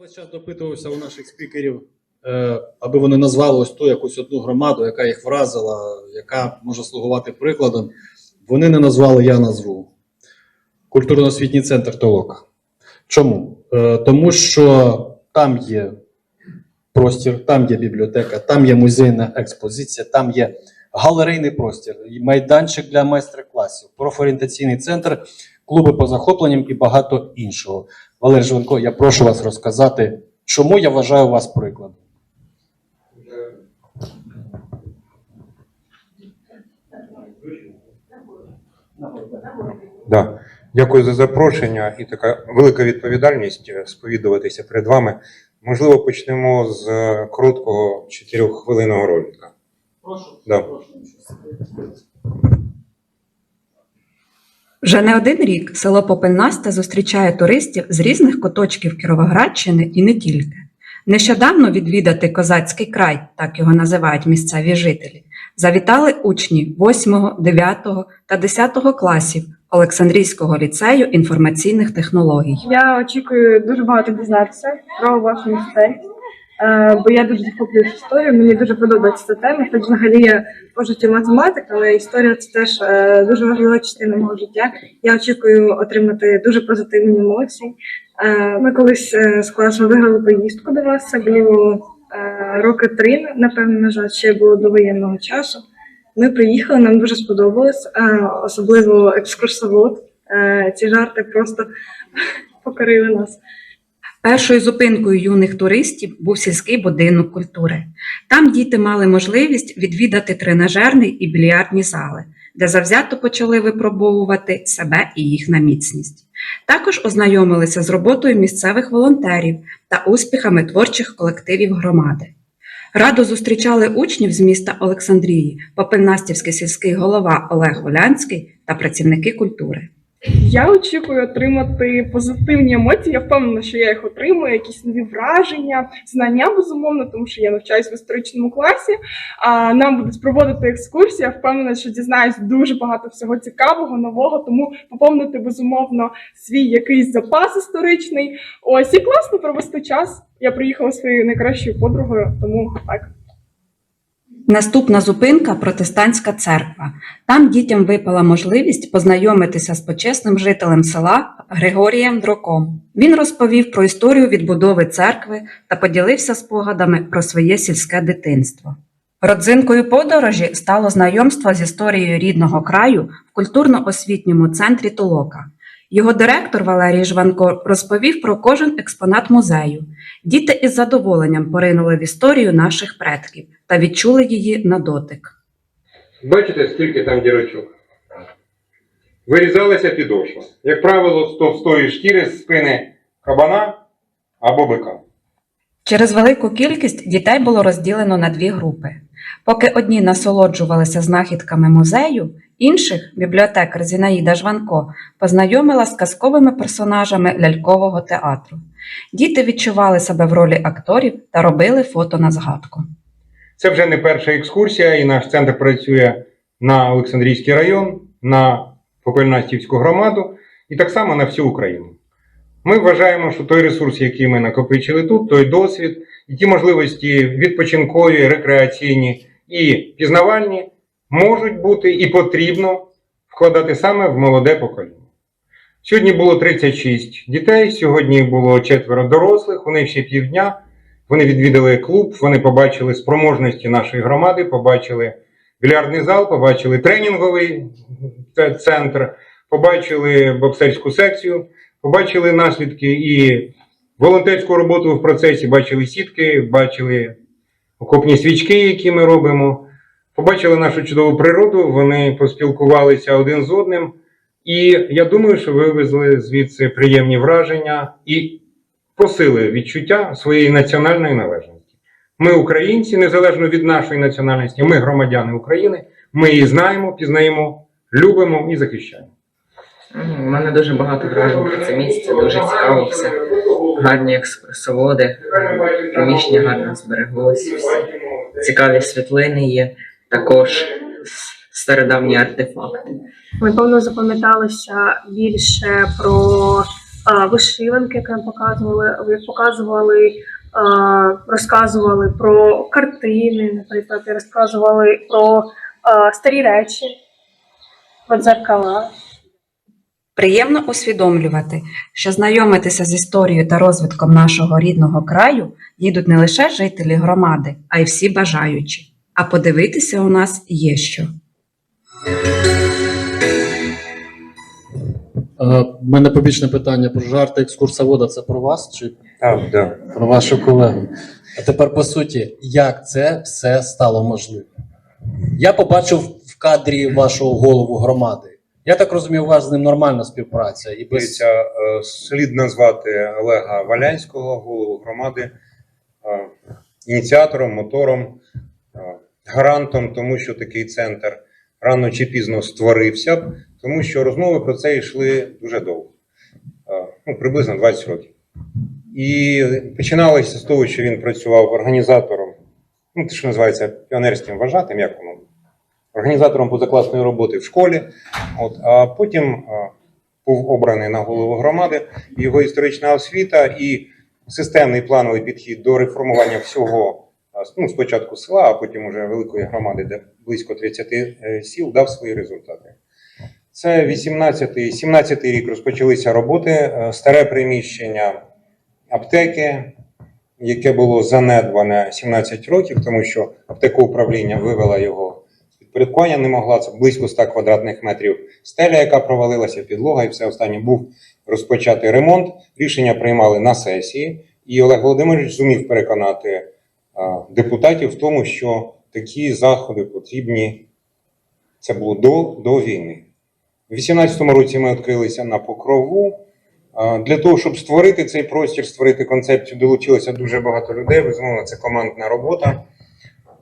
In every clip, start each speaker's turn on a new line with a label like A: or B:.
A: весь час допитувався у наших спікерів, е, аби вони назвали ось ту якусь одну громаду, яка їх вразила, яка може слугувати прикладом. Вони не назвали, я назву. Культурно-освітній центр Толока. Чому? Е, Тому що там є простір, там є бібліотека, там є музейна експозиція, там є галерейний простір, майданчик для майстер-класів, профорієнтаційний центр, клуби по захопленням і багато іншого. Валерій Живенко, я прошу вас розказати, чому я вважаю вас прикладом.
B: Да. Дякую за запрошення і така велика відповідальність е, сповідуватися перед вами. Можливо, почнемо з е, короткого чотирьоххвилинного ролика.
A: Прошу.
B: Да.
C: Вже не один рік село Попельнасте зустрічає туристів з різних куточків Кіровоградщини і не тільки. Нещодавно відвідати козацький край, так його називають місцеві жителі, завітали учні 8, 9 та 10 класів Олександрійського ліцею інформаційних технологій.
D: Я очікую дуже багато дізнатися про вашу місцевість, бо я дуже захоплююсь історією. Мені дуже подобається ця тема. Хоч взагалі я по житті математик, але історія це теж е, дуже важлива частина мого життя. Я очікую отримати дуже позитивні емоції. Е, Ми колись е, з класом виграли поїздку до вас. Це було е, роки три, напевно, на жаль, ще було до воєнного часу. Ми приїхали, нам дуже сподобалось, е, особливо екскурсовод. Е, Ці жарти просто покорили нас.
C: Першою зупинкою юних туристів був сільський будинок культури. Там діти мали можливість відвідати тренажерний і більярдні зали, де завзято почали випробовувати себе і їх на міцність. Також ознайомилися з роботою місцевих волонтерів та успіхами творчих колективів громади. Радо зустрічали учнів з міста Олександрії, Попельнастівський сільський голова Олег Волянський та працівники культури.
D: Я очікую отримати позитивні емоції. Я впевнена, що я їх отримую, якісь нові враження, знання безумовно, тому що я навчаюсь в історичному класі. А нам будуть проводити екскурсії. Я впевнена, що дізнаюсь дуже багато всього цікавого, нового, тому поповнити безумовно свій якийсь запас історичний. Ось і класно провести час. Я приїхала своєю найкращою подругою, тому так.
C: Наступна зупинка протестантська церква. Там дітям випала можливість познайомитися з почесним жителем села Григорієм Дроком. Він розповів про історію відбудови церкви та поділився спогадами про своє сільське дитинство. Родзинкою подорожі стало знайомство з історією рідного краю в культурно-освітньому центрі Толока. Його директор Валерій Жванко розповів про кожен експонат музею. Діти із задоволенням поринули в історію наших предків та відчули її на дотик.
B: Бачите, скільки там дірочок? Вирізалася підошва. Як правило, з товстої шкіри з спини кабана або бика.
C: Через велику кількість дітей було розділено на дві групи. Поки одні насолоджувалися знахідками музею, інших бібліотекар Зінаїда Жванко познайомила з казковими персонажами лялькового театру. Діти відчували себе в ролі акторів та робили фото на згадку.
B: Це вже не перша екскурсія, і наш центр працює на Олександрійський район, на Попельнастівську громаду і так само на всю Україну. Ми вважаємо, що той ресурс, який ми накопичили тут, той досвід і ті можливості відпочинкові, рекреаційні і пізнавальні можуть бути і потрібно вкладати саме в молоде покоління. Сьогодні було 36 дітей, сьогодні було четверо дорослих, них ще півдня. Вони відвідали клуб, вони побачили спроможності нашої громади, побачили більярдний зал, побачили тренінговий центр, побачили боксерську секцію, побачили наслідки і волонтерську роботу в процесі, бачили сітки, бачили окопні свічки, які ми робимо, побачили нашу чудову природу, вони поспілкувалися один з одним. І я думаю, що вивезли звідси приємні враження і посили відчуття своєї національної належності. Ми українці, незалежно від нашої національності, ми громадяни України, ми її знаємо, пізнаємо, любимо і захищаємо.
E: У мене дуже багато вражень про це місце, дуже цікаво все. Гарні екскурсоводи, приміщення гарно збереглось, цікаві світлини є, також стародавні артефакти.
D: Напевно, запам'яталося більше про
F: а, вишиванки, які нам показували, ви показували, а, розказували про картини, наприклад, розказували про а, старі речі, про дзеркала.
C: Приємно усвідомлювати, що знайомитися з історією та розвитком нашого рідного краю їдуть не лише жителі громади, а й всі бажаючі. А подивитися у нас є що.
A: Е, У мене побічне питання про жарти екскурсовода. Це про вас чи
G: Так, да.
A: про вашу колегу? А тепер по суті, як це все стало можливим? Я побачив в кадрі вашого голову громади. Я так розумію, у вас з ним нормальна співпраця і без
B: Дивіться, е, слід назвати Олега Валянського, голову громади, е, ініціатором, мотором, е, гарантом, тому що такий центр рано чи пізно створився б, тому що розмови про це йшли дуже довго, ну, приблизно 20 років. І починалося з того, що він працював організатором, ну, те, що називається піонерським вважатим, як воно, організатором позакласної роботи в школі. От, а потім був обраний на голову громади, його історична освіта і системний плановий підхід до реформування всього ну, спочатку села, а потім уже великої громади, де близько 30 е, сіл, дав свої результати. Це 18-й, 17-й рік розпочалися роботи, е, старе приміщення аптеки, яке було занедбане 17 років, тому що аптекоуправління вивела його з не могла. Це близько 100 квадратних метрів стеля, яка провалилася, підлога, і все останнє був розпочатий ремонт. Рішення приймали на сесії, і Олег Володимирович зумів переконати а, депутатів в тому, що такі заходи потрібні. Це було до, до війни. У 2018 році ми відкрилися на покрову. Для того, щоб створити цей простір, створити концепцію, долучилося дуже багато людей. Безумовно, це командна робота.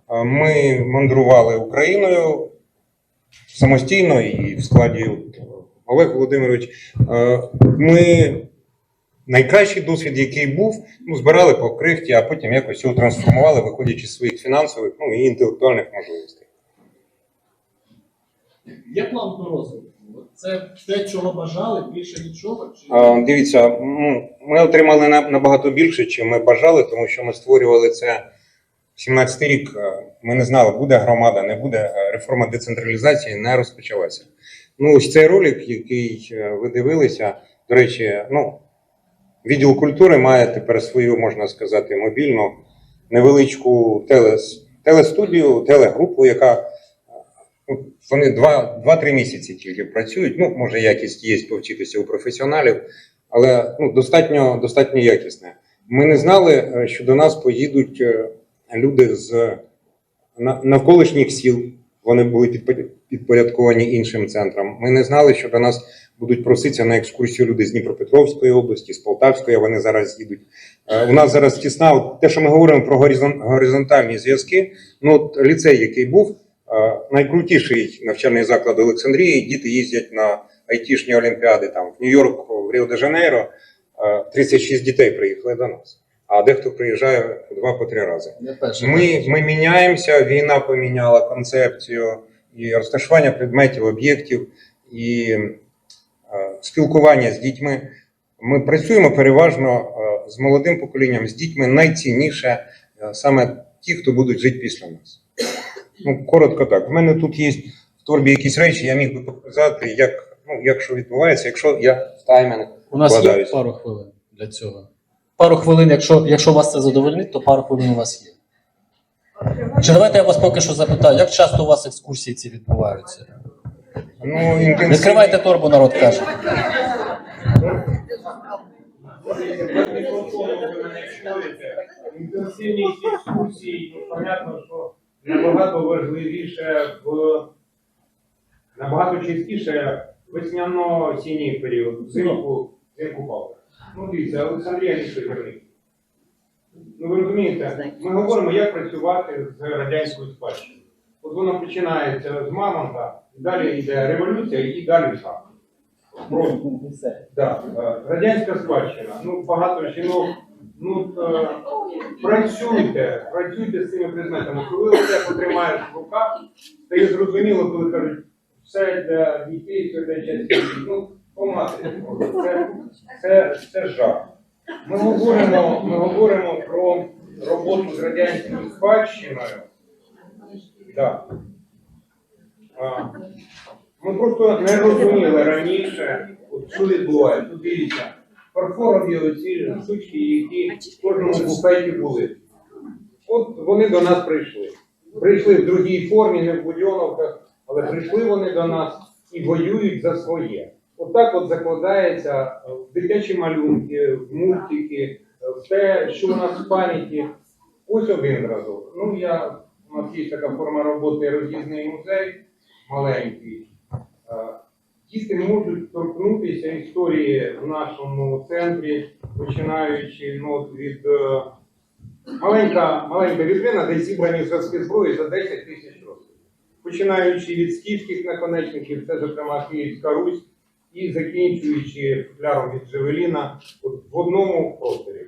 B: А, Ми мандрували Україною самостійно і в складі Олег Володимирович. е, Ми найкращий досвід, який був, ну, збирали по крихті, а потім якось його трансформували, виходячи з своїх фінансових ну, і інтелектуальних можливостей.
A: є план по розвитку? Це те, чого бажали, більше нічого? Чи
B: Е, Дивіться, ми отримали на- набагато більше, чим ми бажали, тому що ми створювали це 17 рік. е, Ми не знали, буде громада, не буде. Е, Реформа децентралізації не розпочалася. Ну, ось цей ролик, який е, ви дивилися, до речі, ну, відділ культури має тепер свою, можна сказати, мобільну невеличку телес, телестудію, телегрупу, яка ну, вони два- два-три місяці тільки працюють. Ну, може, якість є повчитися у професіоналів, але ну, достатньо, достатньо якісне. Ми не знали, що до нас поїдуть люди з навколишніх сіл. Вони були підпо- підпорядковані іншим центрам. Ми не знали, що до нас будуть проситися на екскурсію люди з Дніпропетровської області, з Полтавської. Вони зараз їдуть. Е, У нас зараз тісна те, що ми говоримо про горизон- горизонтальні зв'язки. Ну, от ліцей, який був, е, найкрутіший навчальний заклад Олександрії. Діти їздять на айтішні олімпіади там в Нью-Йорк, в Ріо-де-Жанейро. Е, 36 дітей приїхали до нас. А дехто приїжджає два по три рази. Ми, ми міняємося, війна поміняла концепцію і розташування предметів, об'єктів, і е, спілкування з дітьми. Ми працюємо переважно е, з молодим поколінням, з дітьми найцінніше е, саме ті, хто будуть жити після нас. Ну, коротко так. У мене тут є в торбі якісь речі, я міг би показати, як, ну, як що відбувається, якщо я в таймінг
A: У нас є пару хвилин для цього. Пару хвилин, якщо, якщо вас це задовольнить, то пару хвилин у вас є. Чи давайте я вас поки що запитаю, як часто у вас екскурсії ці відбуваються?
B: Ну, інтенсивно.
A: Відкривайте торбу, народ каже.
H: Інтенсивність екскурсій, ну, понятно, що набагато важливіше в набагато частіше весняно-осінній період, взимку, взимку палка. Ну, дивіться, Олександрія Лісовірник. Ну, ви розумієте, ми говоримо, як працювати з радянською спадщиною. От воно починається з Мамонта, далі йде революція і далі сам. Да. е, Радянська спадщина. Ну, багато жінок. Ну, е, працюйте, працюйте з цими предметами. Коли це потримаєш в руках, стає зрозуміло, коли кажуть, все для дітей, все для часів. Ну,
B: По матері. Це, це, це жах. Ми говоримо, ми говоримо про роботу з радянською спадщиною. Да. А, Ми просто не розуміли раніше, от що відбувається. Тут Дивіться, фарфорові оці штучки, які в кожному буфеті були. От вони до нас прийшли. Прийшли в другій формі, не в будьоновках, але прийшли вони до нас і воюють за своє. Отак от закладається е, в дитячі малюнки, в мультики, е, в те, що у нас в пам'яті. Ось один зразок. Ну, я, у нас є така форма роботи роз'їзний музей маленький. Е, Діти можуть торкнутися історії в нашому центрі, починаючи ну, від е, маленька, маленька вітрина, де зібрані зразки зброї за 10 тисяч років. Починаючи від скіфських наконечників, це, зокрема, Київська Русь, і закінчуючи фляром від Джевеліна от, в одному просторі.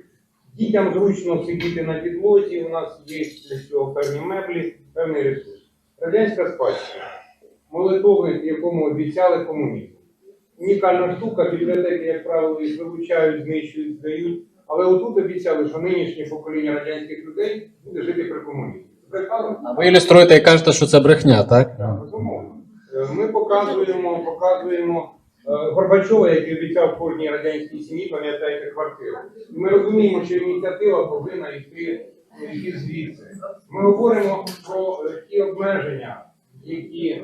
B: Дітям зручно сидіти на підлозі, у нас є для цього певні меблі, певний ресурс. Радянська спадщина. Молитовник, якому обіцяли комунізм. Унікальна штука, бібліотеки, як правило, їх вилучають, знищують, здають. Але отут обіцяли, що нинішнє покоління радянських людей буде жити при комунізмі.
A: А ви ілюструєте і кажете, що це брехня, так?
B: Так, безумовно. Е, Ми показуємо, показуємо Горбачова, який обіцяв кожній радянській сім'ї, пам'ятаєте, квартиру. Ми розуміємо, що ініціатива повинна йти, йти звідси. Ми говоримо про е, ті обмеження, які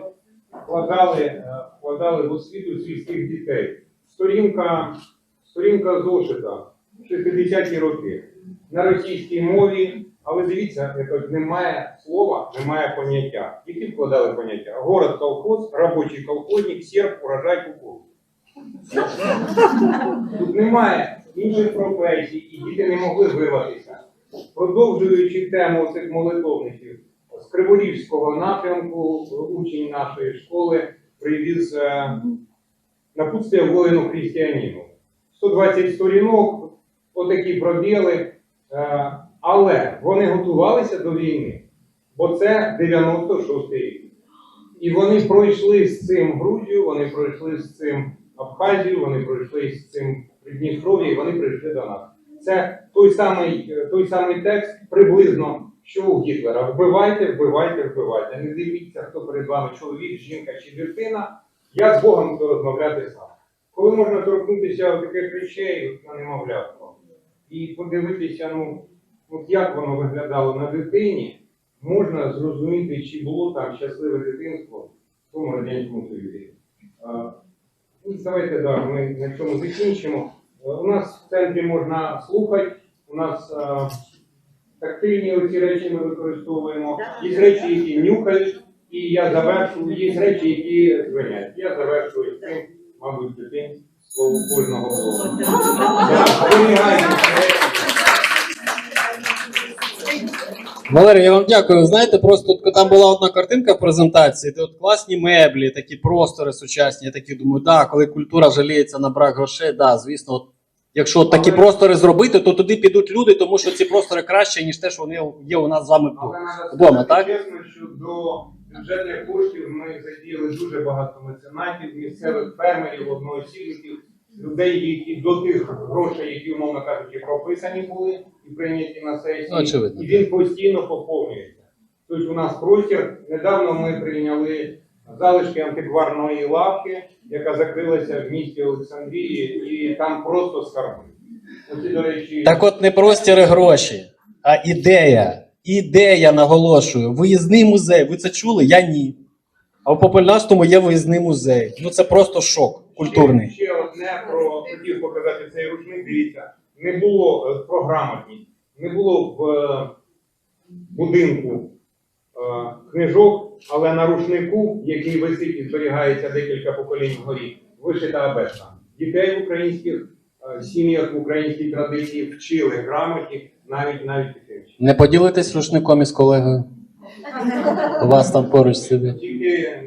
B: вкладали, е, вкладали в освіту сільських дітей. Сторінка, сторінка зошита, 60-ті роки, на російській мові, але дивіться, якось немає слова, немає поняття. Які вкладали поняття? Город колхоз, робочий колхозник, серб, урожай кукурудзи. Тут немає інших професій, і діти не могли вирватися. Продовжуючи тему цих молитовників, з Криворізького напрямку учень нашої школи привіз е, напутствие воїну християнину. 120 сторінок, отакі пробіли, е, але вони готувалися до війни, бо це 96-й рік. І вони пройшли з цим Грузію, вони пройшли з цим Абхазію, вони пройшли з цим Придністров'я, і вони прийшли до нас. Це той самий, той самий текст приблизно, що у Гітлера. Вбивайте, вбивайте, вбивайте. Не дивіться, хто перед вами чоловік, жінка чи дитина. Я з Богом буду розмовляти сам. Коли можна торкнутися таких речей, на немовлятко, і подивитися, ну, от як воно виглядало на дитині, можна зрозуміти, чи було там щасливе дитинство в тому радянському союзі. А, ну, Давайте да, ми на цьому закінчимо. Е, У нас в центрі можна слухати, у нас а, тактильні оці речі ми використовуємо. Є речі, які нюхають, і я завершую, є речі, які звенять. Я завершую цим, мабуть, таким слово кожного слова.
A: Валерій, я вам дякую. Знаєте, просто там була одна картинка в презентації, де от класні меблі, такі простори сучасні. Я такі думаю, да, коли культура жаліється на брак грошей, да, звісно, от, якщо от такі простори зробити, то туди підуть люди, тому що ці простори краще, ніж те, що вони є у нас з вами Вдома, так?
B: чесно, що до бюджетних коштів ми задіяли дуже багато меценатів, місцевих фермерів, одноосібників, людей, які до тих грошей, які, умовно кажучи, прописані були і прийняті на сесії.
A: Ну, очевидно.
B: І він постійно поповнюється. Тобто у нас простір. Недавно ми прийняли залишки антикварної лавки, яка закрилася в місті Олександрії, і там просто скарби. Оці, до речі,
A: Так от не простіри гроші, а ідея. Ідея, наголошую. Виїзний музей. Ви це чули? Я ні. А в Попельнастому є виїзний музей. Ну це просто шок культурний.
B: Ще, ще одне про хотів показати цей рушник. Дивіться, не було е, про грамотність, не було в е, будинку е, книжок, але на рушнику, який висить і зберігається декілька поколінь вгорі, вишита абетка. Дітей в українських е, сім'ях в українській традиції вчили грамоті навіть навіть дитинчі.
A: Не поділитесь рушником із колегою. У вас там поруч собі.
B: Тільки